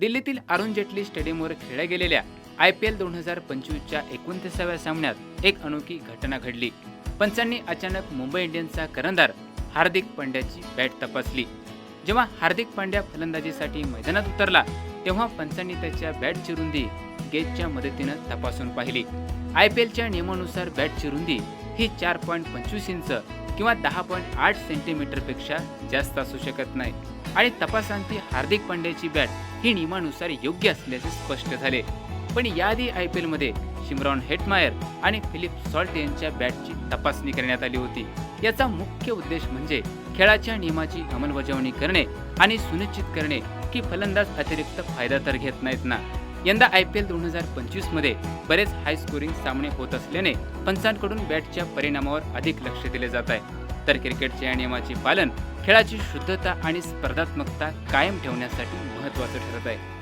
दिल्लीतील अरुण जेटली स्टेडियमवर खेळल्या गेलेल्या आय पी एल दोन हजार पंचवीसच्या एकोणतीसाव्या सामन्यात एक अनोखी घटना घडली. पंचांनी अचानक मुंबई इंडियन्सचा करंदार हार्दिक पांड्याची बॅट तपासली. जेव्हा हार्दिक पांड्या फलंदाजीसाठी मैदानात उतरला तेव्हा पंचांनी त्याच्या बॅटची रुंदी गेजच्या मदतीनं तपासून पाहिली. आय पी एलच्या नियमानुसार बॅटची रुंदी ही चार पॉईंट पंचवीस इंच किंवा दहा पॉईंट आठ सेंटीमीटरपेक्षा जास्त असू शकत नाही. आणि तपासांती हार्दिक पांड्याची बॅट ही नियमानुसार योग्य असल्याचे स्पष्ट झाले. पण याआधी आय पी एलमध्ये शिमरॉन हेटमायर आणि फिलिप सॉल्ट यांच्या बॅटची तपासणी करण्यात आली होती. याचा मुख्य उद्देश म्हणजे खेळाच्या नियमाची अंमलबजावणी करणे आणि सुनिश्चित करणे की फलंदाज अतिरिक्त फायदा तर घेत नाहीत ना. यंदा आय पी एल दोन हजार पंचवीसमध्ये बरेच हाय स्कोरिंग सामने होत असल्याने पंचांकडून बॅटच्या परिणामावर अधिक लक्ष दिले जात आहे. तर क्रिकेटच्या नियमाचे पालन खेळाची शुद्धता आणि स्पर्धात्मकता कायम ठेवण्यासाठी महत्त्वाचं ठरत आहे.